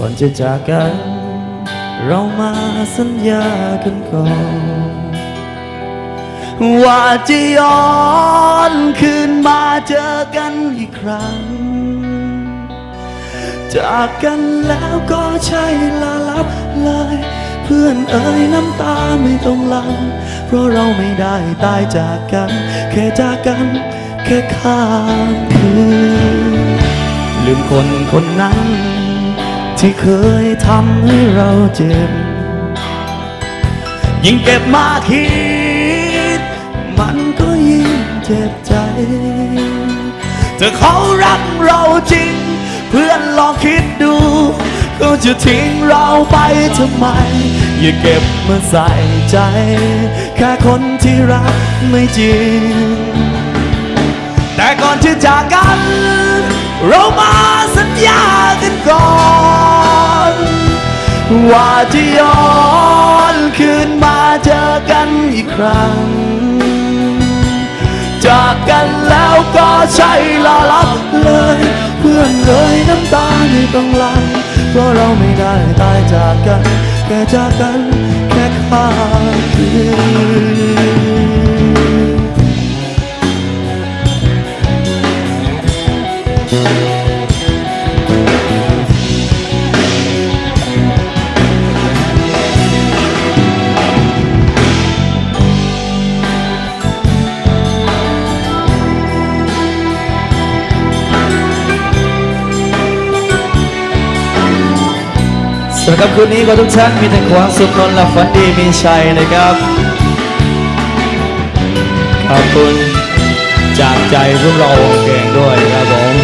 ก่อนจะจากกัน เรามาสัญญากันก่อน ว่าจะย้อนคืนมาเจอกันอีกครั้ง จากกันแล้วก็ใช่ลาลับเลย เพื่อนเอ่ยน้ำตาไม่ต้องลัง เพราะเราไม่ได้ตายจากกัน แค่จากกันแค่ข้ามคืนลืมคนคนนั้น ที่เคยทำให้เราเจ็บ ยิ่งเก็บมาคิด มันก็ยิ่งเจ็บใจถ้าเขารักเราจริง เพื่อนลองคิดดูเขาจะทิ้งเราไปทำไม อย่าเก็บมาใส่ใจ แค่คนที่รักไม่จริง แต่ก่อนที่จากกัน เรามาสัญญากันก่อน ว่าจะย้อนคืนมาเจอกันอีกครั้ง จากกันแล้วก็ใช่ลาลับเลย เพื่อนเลยน้ำตาไม่ต้องหลังเพราะเราไม่ได้ตายจากกัน แค่จากกันแค่ข้ามคืนำหรับคืนนี้ก็ทุกท่านมีแต่ความสุขนอนหลับฝันดีมีชัยนะครับ ขอบคุณจากใจพวกเราเก่งด้วยครับผม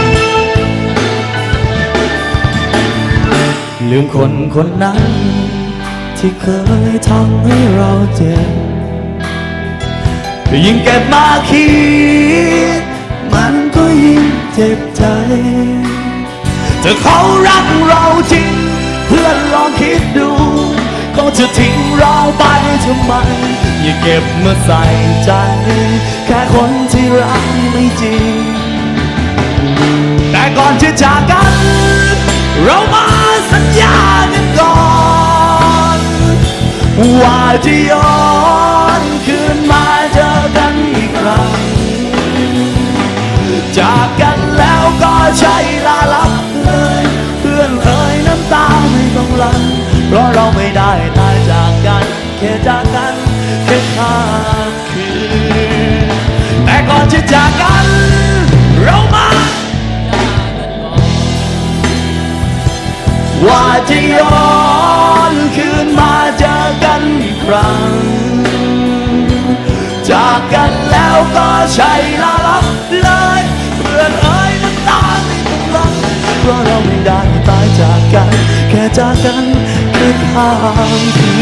ลืมคนคนนั้น ที่เคยทำให้เราเจ็บยิ่งเก็บมาคิด มันก็ยิ่งเจ็บใจถ้าเขารักเราจริง จะทิ้งเราไปทำไม อย่าเก็บมาใส่ใจ แค่คนที่รักไม่จริง แต่ก่อนจะจากกัน เรามาสัญญากันก่อน ว่าจะย้อนคืนมาเจอกันอีกครั้ง จากกันแล้วก็ใช่ลาลับเลย เพื่อนเอ่ยน้ำตาไม่ต้องลังเพราะเราไม่ได้ตาย จะจากกัน เรามาว่าจะย้อนคืนมาเจอกันอีกครั้ง จากกันแล้วก็ใช่ลาลับเลยเพื่อนเอ่ยน้ำตาไม่ต้องหลังเพราะเราไม่ได้ตายจากกัน แค่จากกันแค่ข้ามคื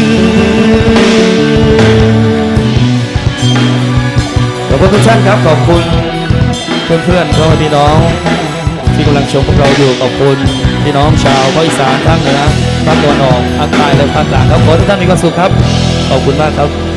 น คุณทุกท่านครับขอบคุณเพื่อนๆพ่อพี่น้องที่กำลังชมพวกเราอยู่ขอบคุณพี่น้องชาวภาคอีสานภาคเหนือภาคตะวันออกภาคใต้และภาคกลางครับขอให้ทุกท่านมีความสุขครับ ขอบคุณมากครับ